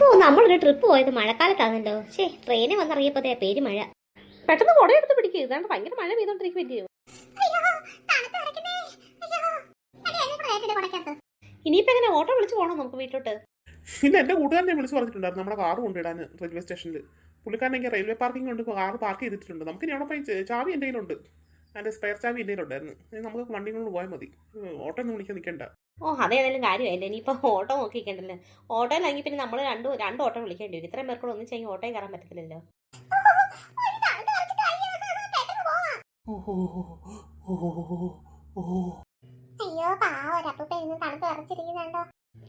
ഓ നമ്മളൊരു ട്രിപ്പ് പോയത് മഴക്കാലത്താണല്ലോ. ശേ ട്രെയിനിൽ വന്നിറങ്ങിയപ്പോഴത്തെ പേര് മഴ. പെട്ടെന്ന് കുട എടുത്ത് പിടിക്കുക ഇതാണ്ട് ഭയങ്കര മഴ പെയ്തോണ്ടിരിക്കുമല്ലയോ ഇനിയിപ്പോ എങ്ങനെ ഓട്ടോ വിളിച്ച് പോകണം നമുക്ക് വീട്ടിലോട്ട്? പിന്നെ എന്റെ കൂട്ടുകാരനെ വിളിച്ച് പറഞ്ഞിട്ടുണ്ടായിരുന്നു നമ്മുടെ കാർ കൊണ്ടിടാൻ റെയിൽവേ സ്റ്റേഷനിൽ പുള്ളിക്കാരനെങ്കിൽ റെയിൽവേ പാർക്കിംഗ് കൊണ്ട് കാർ പാർക്ക് ചെയ്തിട്ടുണ്ട് നമുക്ക് ഇനി അവിടെ പോയി ചാവി എന്റെ കയ്യിലുണ്ട്. അതിന്റെ സ്പെയർ ചാവി എന്റെ കയ്യിലുണ്ടായിരുന്നു. ഇനി നമുക്ക് വണ്ടി കൊണ്ട് പോയാൽ മതി. ഓട്ടോ ഒന്നും വിളിക്കാൻ നിൽക്കണ്ട ഓ അതേതായാലും കാര്യമായില്ല? ഇനിയിപ്പോ ഓട്ടോ നോക്കിക്കണ്ടല്ലോ? ഓട്ടോയിലാണെങ്കിൽ പിന്നെ നമ്മൾ രണ്ട് രണ്ട് ഓട്ടോ വിളിക്കേണ്ടി വരും. ഇത്രയും പേർക്കൂടെ ഒന്നും ചെയ്യാൻ ഓട്ടോയിൽ കയറാൻ പറ്റത്തില്ലല്ലോ.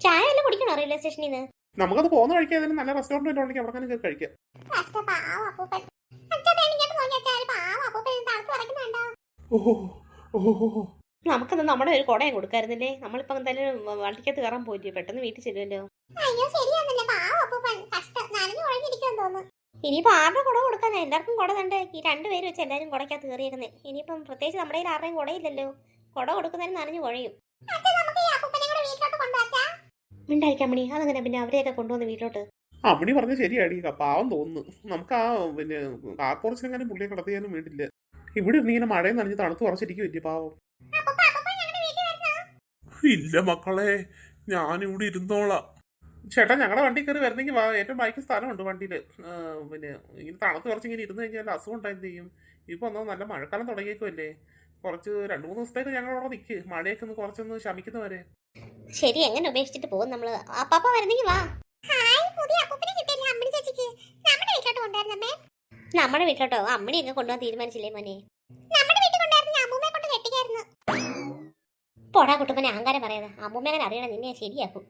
ചായ എല്ലാം കുടിക്കണോ റെയിൽവേ സ്റ്റേഷനിൽ നിന്ന് നമുക്കത് പോകുന്ന ഏതെങ്കിലും നല്ല റെസ്റ്റോറന്റ് ഉണ്ടെങ്കിൽ അവിടെ തന്നെ കയറി കഴിക്കാം. ഓ പാവം അപ്പൂപ്പൻ. നമുക്കത് നമ്മുടെ ഒരു കുടയും കൊടുക്കായിരുന്നില്ലേ? നമ്മളിപ്പോ എന്തായാലും വണ്ടിക്കകത്ത് കയറാൻ പോയില്ലേ? പെട്ടെന്ന് വീട്ടിൽ ചെല്ലുമല്ലോ അയ്യോ ശരിയാന്നല്ലേ. പാവം അപ്പൂപ്പൻ കഷ്ടം നനഞ്ഞു തോന്നുന്നു. ഇനിയിപ്പോ ആരുടെ കുട കൊടുക്കാനാ? എല്ലാവർക്കും കുട തണ്ട്. ഈ രണ്ടുപേരും വെച്ച് എല്ലാവരും കുടക്കകത്ത് കയറിയിരുന്നേ. ഇനിയിപ്പം പ്രത്യേകിച്ച് നമ്മുടെ കയ്യിൽ ആരുടെയും കുടയില്ലല്ലോ കുട കൊടുക്കുന്നതിന് നനഞ്ഞു കുഴയും. മിണ്ടായിരിക്കാൻ മണി അതങ്ങനെ പിന്നെ അവരെയൊക്കെ കൊണ്ടുവന്ന് വീട്ടിലോട്ട്? അമ്മണി പറഞ്ഞ ശരിയാടി. പാവം തോന്നുന്നു. നമുക്ക് ആ പിന്നെ കാർ പോർച്ചിലെങ്ങാനും പുള്ളിയെ കടത്തിയാലും വേണ്ടില്ല ഇവിടെ ഇരുന്ന് ഇങ്ങനെ മഴയും നനഞ്ഞ് തണുത്ത് കുറച്ചിരിക്കും വലിയ പാവം. അപ്പൂപ്പ അപ്പൂപ്പ ഞങ്ങളുടെ വീട്ടിൽ വരുന്നോ ഇല്ല മക്കളെ ഞാനിവിടെ ഇരുന്നോളാം. ചേട്ടാ ഞങ്ങളുടെ വണ്ടി കയറി വരുന്നെങ്കിൽ വാ ഏറ്റവും ബൈക്ക് സ്ഥലമുണ്ട് വണ്ടിയിൽ പിന്നെ ഇങ്ങനെ തണുത്ത് കുറച്ച് ഇങ്ങനെ ഇരുന്ന് കഴിഞ്ഞാൽ അസുഖം ഉണ്ടായി എന്ത് ചെയ്യും? ഇപ്പോൾ ഒന്നും നല്ല മഴക്കാലം തുടങ്ങിയേക്കുമല്ലേ കുറച്ച് രണ്ട് മൂന്ന് ദിവസത്തേക്ക് ഞങ്ങൾ അവിടെ നിൽക്ക് മഴയൊക്കെ ഒന്ന് കുറച്ചൊന്ന് ശമിക്കുന്നവരെ. ശരി എങ്ങനെ ഉപേക്ഷിച്ചിട്ട് പോകും നമ്മൾ? അപ്പാപ്പ വരുന്നെങ്കിൽ വാ. നമ്മുടെ വീട്ടിലോട്ടോ അപ്പൂപ്പനെ കിട്ടിയല്ലേ അമ്മണി ചേച്ചിക്ക്? നമ്മുടെ വീട്ടിലോട്ട് കൊണ്ടുവരുന്നമ്മേ നമ്മുടെ വീട്ടിലോട്ടോ? അമ്മണിയൊക്കെ കൊണ്ടുപോകാൻ തീരുമാനിച്ചില്ലേ മോനെ? പോടാ കുട്ടുമ്പനെ അഹങ്കാരം പറയുന്നത് അമ്മൂമ്മ അങ്ങനെ അറിയണം നിന്നെ ശരിയാക്കും.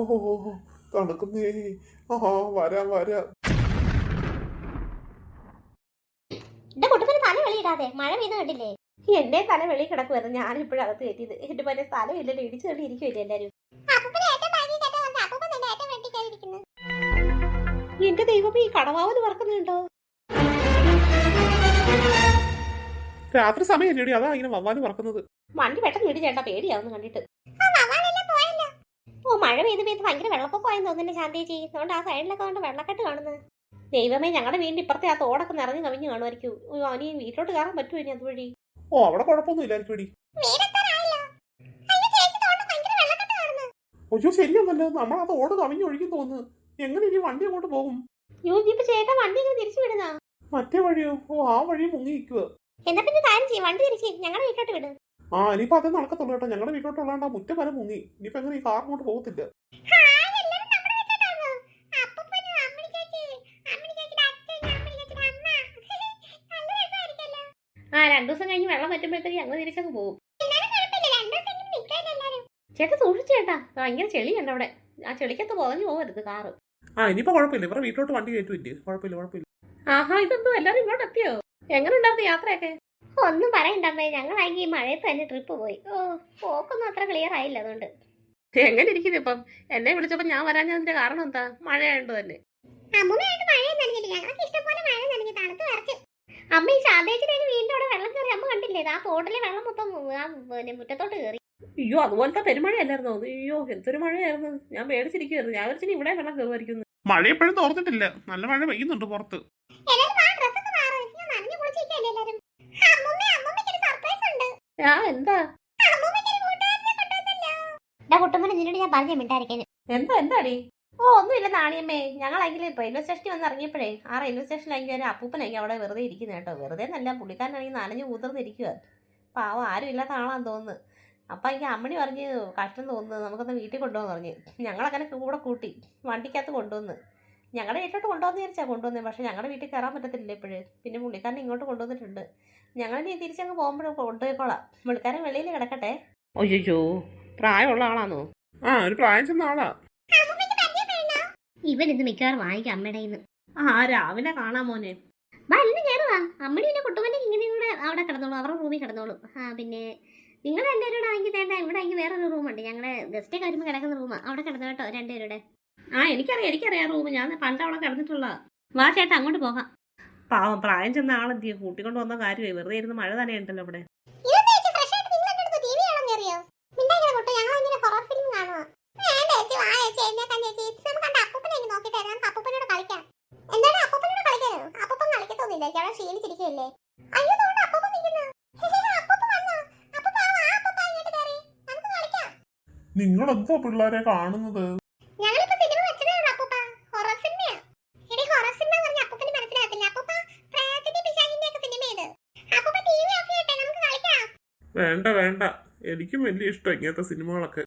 ഓഹോ ഓഹോ തണുക്കുന്നേ. ആഹാ വരാം വരാം. എന്റെ കുട്ടുമ്പന് തല വെളിയിടാതെ. മഴ പെയ്ത് കണ്ടില്ലേ? എന്റെ തല വെളി കിടക്കുമായിരുന്നു ഞാൻ ഇപ്പോഴും അകത്ത് കയറ്റിയത്. എന്റെ പോലെ സ്ഥലം ഇല്ലല്ലോ ഇടിച്ചു കൊണ്ട് ഇരിക്കുമല്ലേ എല്ലാരും. എന്റെ ദൈവമേ ഈ കടവാവത് പറക്കുന്നുണ്ടോ? രാത്രി സമയം സമയമല്ലേടി അതാ ഇങ്ങനെ വവ്വാൽ പറക്കുന്നത്. വണ്ടി പെട്ടെന്ന് വീട് ചേട്ടാ പേടിയാവുന്നു കണ്ടിട്ട്. ഓ മഴ പെയ്ത് പെയ്ത് ഭയങ്കര വെള്ളപ്പൊക്കമായെന്ന് തോന്നുന്നു ശാന്തേച്ചി അതുകൊണ്ട് ആ സൈഡിലൊക്കെ കൊണ്ട് വെള്ളക്കെട്ട് കാണുന്നത്. ദൈവമേ ഞങ്ങളുടെ വീടിന്റെ ഇപ്പുറത്തെ ആ തോടൊക്കെ നിറഞ്ഞു കവിഞ്ഞു കാണുമായിരിക്കും. അവന് വീട്ടിലോട്ട് കയറാൻ പറ്റുമോ ഇനി അതുവഴി? ഓ അവിടെ കുഴപ്പമൊന്നും ഇല്ലായിരിക്കും അയ്യോ ചേച്ചി ശരിയാന്നല്ലോ നമ്മൾ ആ തോട് കവിഞ്ഞ് ഒഴുകി തോന്നുന്നു. എങ്ങനെ ഇനി വണ്ടി അങ്ങോട്ട് പോകും? അയ്യോ ഇനിയിപ്പോ ചേട്ടാ വണ്ടി ഇങ്ങനെ തിരിച്ചു വിടുന്ന? മറ്റേ വഴിയോ? ഓ ആ വഴി മുങ്ങി നിൽക്കുക എന്നാ പിന്നെ കാര്യം ചെയ്യും വണ്ടി തിരിച്ച് ഞങ്ങളുടെ വീട്ടിലോട്ട് വിട്. ആ ഇനിയിപ്പോ അതേ നടക്കത്തുള്ളൂ കേട്ടോ. ഞങ്ങളുടെ വീട്ടിലോട്ട് ആ മുറ്റം വരെ മുങ്ങി. ഇനിയിപ്പോ എങ്ങനെ ഈ കാർ അങ്ങോട്ട് പോകത്തില്ല. ഹായ് എല്ലാവരും നമ്മുടെ വീട്ടിലോട്ടാണ് അപ്പൂപ്പനും അമ്മണി ചേച്ചി. അമ്മണി ചേച്ചിയുടെ അച്ഛൻ അമ്മണി ചേച്ചിയുടെ അമ്മ. നല്ല രസമായിരിക്കല്ലോ ആ രണ്ടു ദിവസം കഴിഞ്ഞ് വെള്ളം പറ്റുമ്പോഴത്തേക്ക് ഞങ്ങൾ തിരിച്ചങ്ങ് പോകും ചേട്ടാ സൂക്ഷിച്ചു ചേട്ടാ. ഭയങ്കര ചെളിയുണ്ട് അവിടെ. ആ ചെളിക്കത്ത് പോകഞ്ഞു പോകരുത് കാറ്. ആ ഇനിയിപ്പോ കുഴപ്പമില്ല. ഇവരുടെ വീട്ടിലോട്ട് വണ്ടി കയറ്റുമില്ലേ കുഴപ്പമില്ല കുഴപ്പമില്ല. ആഹാ ഇതെന്തോ എല്ലാരും ഇങ്ങോട്ട് എത്തിയോ എങ്ങനെ ഉണ്ടായിരുന്നു യാത്രയൊക്കെ? ഒന്നും പറയണ്ടമ്മേ ഞങ്ങളാണെങ്കിൽ ഈ മഴയത്ത് തന്നെ ട്രിപ്പ് പോയി. ഓ പോക്കൊന്നും അത്ര ക്ലിയർ ആയില്ല അതുകൊണ്ട്. എങ്ങനെ ഇരിക്കുന്നു ഇപ്പം? എന്നെ വിളിച്ചപ്പോ ഞാൻ വരാഞ്ഞതിന്റെ കാരണം എന്താ? മഴയായോണ്ട് തന്നെ. അമ്മ ഈ ശാന്തേച്ചിയുടെ വീണ്ടും അവിടെ വെള്ളം കയറി അമ്മ കണ്ടില്ലേ? ആ തോട്ടിലെ വെള്ളം മൊത്തം ആ പിന്നെ മുറ്റത്തോട്ട് കയറി. അയ്യോ അതുപോലത്തെ പെരുമഴയല്ലായിരുന്നോ? അയ്യോ എന്തൊരു മഴയായിരുന്നു. ഞാൻ പേടിച്ചിരിക്കുവായിരുന്നു. ഞാൻ വിളിച്ചിട്ട് ഇവിടെ വെള്ളം കയറുമായിരിക്കുന്നു മഴ എപ്പോഴും തോർന്നിട്ടില്ല. നല്ല മഴ പെയ്യുന്നുണ്ട് പുറത്ത്. ആ എന്താ? നിന്നോട് ഞാൻ പറഞ്ഞു മിണ്ടായിരിക്കാൻ എന്താ എന്താടി? ഓ ഒന്നുമില്ല നാണിയമ്മേ. ഞങ്ങളെങ്കിൽ റെയിൽവേ സ്റ്റേഷനിൽ വന്ന് ഇറങ്ങിയപ്പോഴേ ആ റെയിൽവേ സ്റ്റേഷനിലെങ്കിൽ ഒരു അപ്പൂപ്പനെങ്കിൽ അവിടെ വെറുതെ ഇരിക്കുന്നത് കേട്ടോ. വെറുതെ നല്ല പുള്ളിക്കാരനാണെങ്കിൽ നനഞ്ഞു കുതിർന്നിരിക്കുക പാവം ആരും ഇല്ലാത്ത ആളാന്ന് തോന്നുന്നു. അപ്പം എനിക്ക് അമ്മണി പറഞ്ഞ് കഷ്ടം തോന്നുന്നു. നമുക്കൊന്ന് വീട്ടിൽ കൊണ്ടുപോകാൻ പറഞ്ഞു. ഞങ്ങളങ്ങനെ കൂടെ കൂട്ടി വണ്ടിക്കകത്ത് കൊണ്ടുവന്ന്. ഞങ്ങളുടെ വീട്ടിലോട്ട് കൊണ്ടുവന്ന് വിചാരിച്ചാൽ കൊണ്ടുവന്നത് പക്ഷേ ഞങ്ങളുടെ വീട്ടിൽ കയറാൻ പറ്റത്തില്ല ഇപ്പോഴേ. പിന്നെ പുള്ളിക്കാരനെ ഇങ്ങോട്ട് കൊണ്ടുവന്നിട്ടുണ്ട്. ഞങ്ങൾ ഇനി തിരിച്ചങ്ങ് പോകുമ്പോഴും കൊണ്ടുപോയിക്കോളാം. പുള്ളിക്കാരൻ വെളിയിൽ കിടക്കട്ടെ. അയ്യോ പ്രായമുള്ള ആളാണോ ആ ഒരു പ്രായം ചെന്ന ആളാ. ഇവൻ ഇത് മിക്കവാറും വാങ്ങിക്കും അമ്മയുടെ കയ്യിൽ ആ രാവിലെ കാണാൻ മോനെ. വാ ഇന്ന് കയറുവാ അമ്മടി പിന്നെ കുട്ടുമനെ ഇങ്ങനെ കൂടെ അവിടെ കിടന്നോളൂ അവരുടെ റൂമിൽ കിടന്നോളൂ. ആ പിന്നെ നിങ്ങൾ രണ്ടുപേരോട് ആണെങ്കിൽ തേണ്ട ഇവിടെ ആണെങ്കിൽ വേറൊരു റൂമുണ്ട് ഞങ്ങളുടെ ഗസ്റ്റ് വരുമ്പോൾ കിടക്കുന്ന റൂമാണ് അവിടെ കിടന്നു കേട്ടോ രണ്ടുപേരുടെ. ആ എനിക്കറിയാം എനിക്കറിയാം റൂമ് ഞാൻ പണ്ട് അവളെ കിടന്നിട്ടുള്ളതാ. വാ ചേട്ടാ അങ്ങോട്ട് പോകാം. പാവം പ്രായം ചെന്ന ആളെന്തിയ കൂട്ടിക്കൊണ്ട് വന്ന കാര്യമായി വെറുതെ ഇരുന്ന് മഴ തന്നെ ഉണ്ടല്ലോ അവിടെ നിങ്ങളെന്താ പിള്ളേരെ കാണുന്നത്? വേണ്ട വേണ്ട. എനിക്കും വലിയ ഇഷ്ടം ഇങ്ങനത്തെ സിനിമകളൊക്കെ.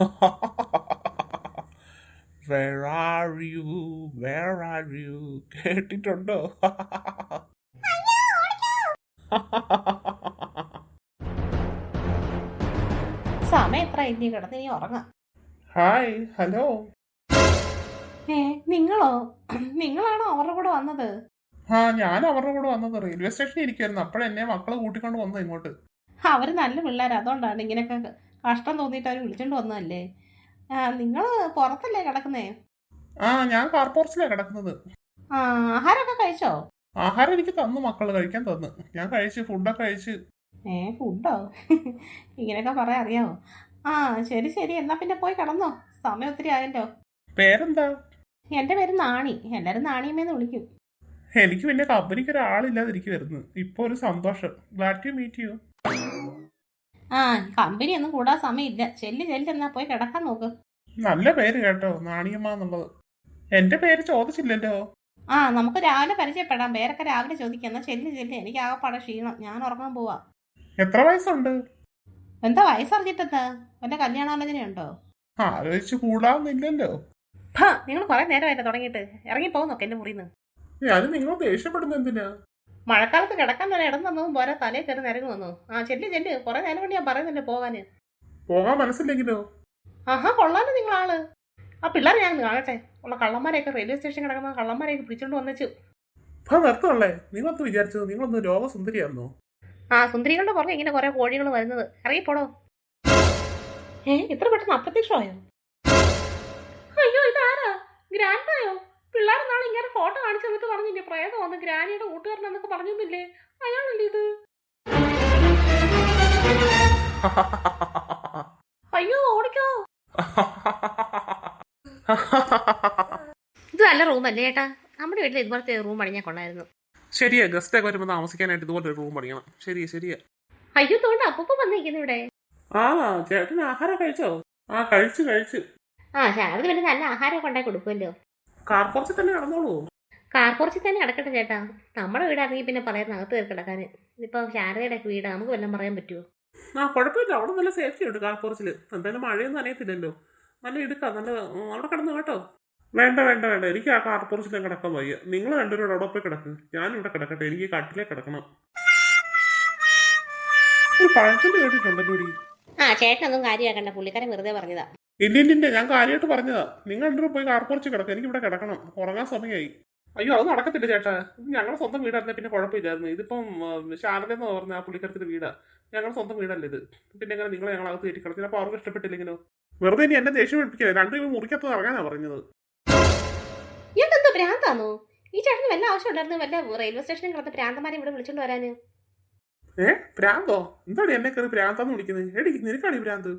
Where are you? Where are you? കേട്ടിട്ടുണ്ടോ. സമയം എത്ര? ഇനി കിടന്ന് ഇനി ഉറങ്ങാം. ഹായ് ഹലോ ഏ നിങ്ങളോ? നിങ്ങളാണോ അവരുടെ കൂടെ വന്നത്? ആ ഞാൻ അവരുടെ കൂടെ വന്നത്. റെയിൽവേ സ്റ്റേഷനിൽ ഇരിക്കുമായിരുന്നു അപ്പോഴെന്നെ മക്കളെ കൂട്ടിക്കൊണ്ട് വന്നത് ഇങ്ങോട്ട്. അവർ നല്ല പിള്ളേർ അതുകൊണ്ടാണ് ഇങ്ങനെയൊക്കെ കഷ്ടം തോന്നിയിട്ട് അവർ വിളിച്ചോണ്ട് വന്നതല്ലേ? നിങ്ങൾ പുറത്തല്ലേ കിടക്കുന്നേ? ആ ഞാൻ കാർപോർച്ചിലാ കിടക്കുന്നത്. ആ ആഹാരമൊക്കെ കഴിച്ചോ? ആഹാരം എനിക്ക് തന്നു മക്കൾ കഴിക്കാൻ തന്നു. ഞാൻ കഴിച്ച് ഫുഡൊക്കെ കഴിച്ച്. ഏ ഫുഡോ? ഇങ്ങനെയൊക്കെ പറയാൻ അറിയാമോ ആ ശരി ശരി. എന്നാ പിന്നെ പോയി കിടന്നോ. സമയം ഒത്തിരി ആയല്ലോ. പേരെന്താ? എന്റെ പേര് നാണി. എല്ലാവരും നാണിയമ്മേന്ന് വിളിക്കും. എനിക്ക് പിന്നെ കമ്പനിക്ക് ഒരാളില്ലാതിരിക്കുമായിരുന്നു ഇപ്പൊ ഒരു സന്തോഷം. ഗ്ലാഡ് ടു മീറ്റ് യു ആ കമ്പനി ഒന്നും കൂടാൻ സമയമില്ല. ചെല്ലി ചെല്ലെന്നാ പോയി കിടക്കാൻ നോക്ക്. നല്ല പേര് കേട്ടോ നാണിയമ്മ എന്നുള്ളത്. എന്റെ പേര് ചോദിച്ചില്ലല്ലോ. ആ നമുക്ക് രാവിലെ പരിചയപ്പെടാം. പേരൊക്കെ രാവിലെ ചോദിക്കാം. എന്നാ ചെല്ലി ചെല്ലി. എനിക്ക് ആകെപ്പാടെ ക്ഷീണം. ഞാൻ ഉറങ്ങാൻ പോവാ. എത്ര വയസ്സുണ്ട്? എന്താ വയസ്സറിഞ്ഞിട്ടെന്താ എന്റെ കല്യാണാലോചനയുണ്ടോ ആലോചിച്ച് കൂടാന്നില്ലല്ലോ നിങ്ങൾ കുറെ നേരമായിട്ട് തുടങ്ങിയിട്ട്. ഇറങ്ങി പോകുന്നൊക്കെ എന്റെ മുറിന്ന് ഞാൻ നിങ്ങൾ ദേഷ്യപ്പെടുന്ന എന്തിനാ? മഴക്കാലത്ത് കിടക്കാൻ തന്നെ ഇടം തന്നതും പോരാ തലേ കയറി നിരങ്ങി വന്നു. ആ ചെല്ലി ചെല്ലി കുറെ നേരം കൊണ്ട് ഞാൻ പറയുന്നില്ലേ പോകാന്. പോകാൻ മനസ്സില്ലെങ്കിലോ? ആഹാ കൊള്ളാലോ നിങ്ങളാൾ. ആ പിള്ളേരെ ഞാൻ കാണട്ടെ. ഉള്ള കള്ളന്മാരെയൊക്കെ റെയിൽവേ സ്റ്റേഷൻ കിടക്കുന്ന കള്ളന്മാരെയൊക്കെ പിടിച്ചോണ്ട് വന്നിച്ചു. നിർത്തമല്ലേ നിങ്ങളൊന്ന് വിചാരിച്ചത്? നിങ്ങളൊന്ന് രോഗസുന്ദരിയാന്നോ? ആ സുന്ദരികളുടെ പുറകെ ഇങ്ങനെ കുറെ കോഴികൾ വരുന്നത്. അറിയപ്പെടോ ഏ ഇത്ര പെട്ടെന്ന് അപ്രത്യക്ഷമായോ? പറഞ്ഞില്ലേ? പ്രേതം വന്ന് ഗ്രാനിയുടെ കൂട്ടുകാരനെന്നൊക്കെ പറഞ്ഞില്ലേ അയാളല്ലേ ഇത്? അയ്യോ ഓടിക്കോ. ഇത് നല്ല റൂമല്ലേ ചേട്ടാ നമ്മുടെ വീട്ടിൽ ഇതുപോലത്തെ റൂം പണിഞ്ഞാൽ കൊള്ളായിരുന്നു. ശരിയാ ഗസ്റ്റ് ഒക്കെ വരുമ്പോൾ താമസിക്കാനായിട്ട് ഇതുപോലെ ഒരു റൂം പണിയണം ശരി ശരിയാ. അയ്യോ തോണ്ട അപ്പൂപ്പ വന്നിരിക്കുന്നു ഇവിടെ. ആ ചേട്ടൻ ആഹാരം കഴിച്ചോ? ആ കഴിച്ചു കഴിച്ചു. ആ ശാരദ നല്ല ആഹാരം കൊണ്ടായി കൊടുക്കുമല്ലോ. കാർപോർച്ചിൽ തന്നെ കിടന്നോളൂ കാർപ്പുറച്ചിൽ തന്നെ അടക്കട്ടെ ചേട്ടാ. നമ്മുടെ വീടാണെങ്കിൽ പിന്നെ പറയാം അകത്ത് കയറി കിടക്കാൻ ഇതിപ്പോ ശാരദയുടെ വീടാണ് നമുക്ക് വല്ലതും പറയാൻ പറ്റുമോ ആ കുഴപ്പമില്ല. അവിടെ നല്ല സേഫ്റ്റി ഉണ്ട് കാർപ്പുറച്ചിൽ എന്തായാലും മഴയൊന്നും അറിയത്തില്ലല്ലോ നല്ല ഇടുക്കാം. നല്ല അവിടെ കിടന്നു കേട്ടോ. വേണ്ട വേണ്ട വേണ്ട. എനിക്ക് ആ കാർപോർച്ചിലും കിടക്കാൻ വയ്യ. നിങ്ങൾ രണ്ടുപേരും അവിടെ പോയി ഞാൻ ഞാനിവിടെ കിടക്കട്ടെ. എനിക്ക് കട്ടിലേ കിടക്കണം. ഒരു പഴഞ്ചൊല്ലി കേട്ടിട്ടുണ്ടല്ലോ ഡി ആ ചേട്ടനൊന്നും കാര്യമാക്കണ്ട. പുള്ളിക്കാരൻ വെറുതെ പറഞ്ഞതാ. ഇല്ല ഞാൻ കാര്യമായിട്ട് പറഞ്ഞതാ. നിങ്ങൾ രണ്ടുപേരും പോയി കാർപോർച്ച് കിടക്കുക എനിക്ക് ഇവിടെ കിടക്കണം. ഉറങ്ങാൻ സമയമായി അയ്യോ അത് നടക്കത്തില്ല ചേട്ടാ. ഇത് ഞങ്ങളുടെ സ്വന്തം വീടായിരുന്നേ പിന്നെ കുഴപ്പമില്ലായിരുന്നു. ഇതിപ്പം ശാരദ എന്ന് പറഞ്ഞ ആ പുള്ളിക്കരത്തിന്റെ വീടാ. ഞങ്ങളുടെ സ്വന്തം വീടല്ല ഇത്. പിന്നെ എങ്ങനെ നിങ്ങളെ ഞങ്ങൾ അകത്ത് കയറ്റി കിടത്തി അപ്പോൾ അവർക്ക് ഇഷ്ടപ്പെട്ടില്ലെങ്കിലോ? വെറുതെ ഇനി എന്നെ ദേഷ്യം പിടിപ്പിക്കില്ല? രണ്ടുപേരും മുറിക്കത്ത് ഇറങ്ങാനാ പറഞ്ഞത്. ഇതെന്താ ഭ്രാന്താണോ ഈ ചേട്ടന് വല്ല ആവശ്യമുണ്ടായിരുന്നു വല്ല റെയിൽവേ സ്റ്റേഷനിൽ കിടന്ന ഭ്രാന്തമാരെ ഇവിടെ വിളിച്ചോണ്ട് വരാന്? ഏ? പ്രാന്തോ എന്താണ് എന്നെ കയറി പ്രാന്താന്ന് വിളിക്കുന്നത് എടി നിനക്കാണ് ഈ പ്രാന്ത്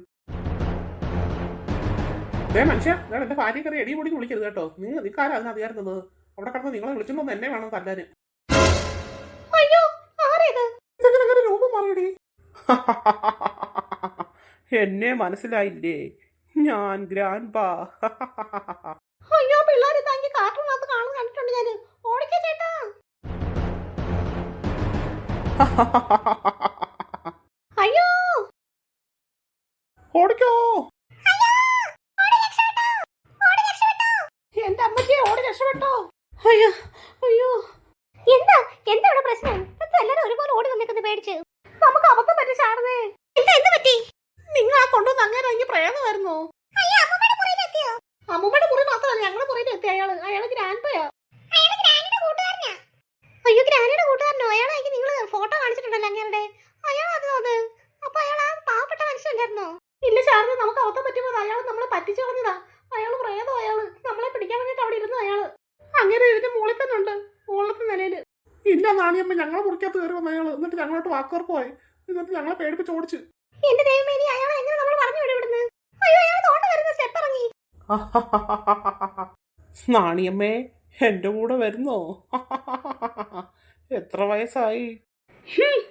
ഏ മനുഷ്യ ഞാൻ എന്റെ ഭാര്യ കയറി എടി പൊടി വിളിക്കരുത് കേട്ടോ. നിങ്ങൾ നിൽക്കാരാ അതിന് അധികാരം തന്നത് അവിടെ കിടന്ന് നിങ്ങളെ വിളിച്ചോണ്ട് എന്നെ വേണം തല്ലാന്. രൂപം മാറിയടി? എന്നെ മനസ്സിലായില്ലേ? ഞാൻ ഗ്രാൻഡ് പാ അയ്യോ പിള്ളേർ താങ്കി കാർട്ടൂണകത്ത് കാണുന്ന കണ്ടിട്ടുണ്ട് ഞാൻ ഓടിക്കാ ചേട്ടാ. അയ്യോ. ഓടിക്കോ എന്റെ അമ്മച്ചിയെ ഓടി രക്ഷപ്പെട്ടോ അയ്യോ അയ്യോ എന്താ എന്താ ഇവിടെ പ്രശ്നം ഇപ്പൊ എല്ലാരും ഒരുപോലെ ഓടി വന്നേക്കുന്നത് പേടിച്ച് നമുക്ക് അബദ്ധം പറ്റി ചാടുന്നേ എന്താ എന്ത് പറ്റി നിങ്ങൾ ആ കൊണ്ടുവന്ന് അങ്ങ് അയ്യോ അമ്മൂമ്മയുടെ മുറി മാത്രമല്ല ഞങ്ങളെ മുറിയിൽ എത്തി. അയാൾ അയാൾ ഗ്രാൻഡ് അയ്യോ അയാൾ ഗ്രാനിയുടെ കൂട്ടുകാരനാ അയാളായിരിക്കും നിങ്ങൾ ഫോട്ടോ കാണിച്ചിട്ടുണ്ടല്ലോ അങ്ങേരുടെ. അയാളാണോ അത് അപ്പൊ അയാൾ ആ പാവപ്പെട്ട മനുഷ്യല്ലായിരുന്നോ ഇല്ല ശാരദ നമുക്ക് അവത്തം പറ്റുമ്പോൾ അയാൾ നമ്മളെ പറ്റിച്ചു കളഞ്ഞതാ. അയാൾ പ്രേതോ അയാൾ. നമ്മളെ പിടിക്കാൻ വേണ്ടിട്ട് അവിടെ ഇരുന്നു അയാൾ. അങ്ങനെ ഇരുന്ന് മുകളിൽ തന്നെ ഉണ്ട് മുകളിലത്തെ നിലയിൽ. ഇല്ല നാണിയമ്മ ഞങ്ങളെ മുറിക്കകത്ത് കയറി വന്ന അയാൾ. എന്നിട്ട് ഞങ്ങളോട്ട് വാക്കോർക്ക് പോയി. എന്നിട്ട് ഞങ്ങളെ പേടിപ്പിച്ച് ഓടിച്ച്. എന്റെ ദൈവമേ ഇനി അയാൾ നാണിയമ്മേ എന്റെ കൂടെ വരുന്നോ? എത്ര വയസ്സായി?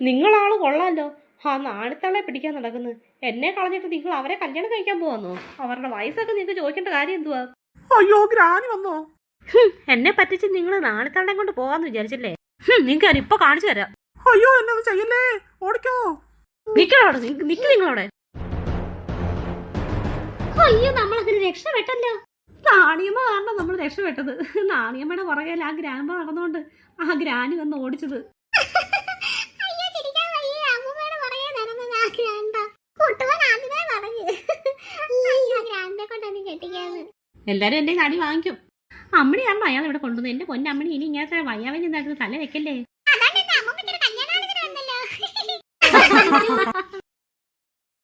നിങ്ങളാൾ കൊള്ളാലോ. ആ നാണിത്തളെ പിടിക്കാൻ നടക്കുന്നു. എന്നെ കളഞ്ഞിട്ട് നിങ്ങൾ അവരെ കല്യാണം കഴിക്കാൻ പോവാന്നോ? അവരുടെ വയസ്സൊക്കെ നിങ്ങൾക്ക് ചോദിക്കേണ്ട കാര്യം എന്തുവാ? അയ്യോ ഗ്രാനി വന്നോ? എന്നെ പറ്റിച്ച് നിങ്ങൾ നാണിത്തളെ കൊണ്ട് പോവാന്ന് വിചാരിച്ചല്ലേ? നിങ്ങൾക്ക് ഇപ്പൊ കാണിച്ചു തരാം. അയ്യോ എന്നത് ചെയ്യല്ലേ? ഓടിക്കോ. നിക്കണോടെ നിക്ക് നിങ്ങളവിടെ. അയ്യോ നമ്മൾ നമ്മളങ്ങനെ രക്ഷപ്പെട്ടല്ലോ നാണിയമ്മ കാരണം നമ്മൾ രക്ഷപ്പെട്ടത് നാണിയമ്മയുടെ പുറകെ ആ ഗ്രാൻഡ് നടന്നുകൊണ്ട് ആ ഗ്രാനി വന്ന് ഓടിച്ചത്. എല്ലാരും എന്റെ നടി വാങ്ങിക്കും. അമ്മണിയാണോ അയാൾ ഇവിടെ കൊണ്ടുവന്നത്. എന്റെ പൊന്നമ്മണി ഇനി ഇങ്ങനത്തെ വയ്യാവൻ എന്തായിരുന്നു തല വെക്കല്ലേ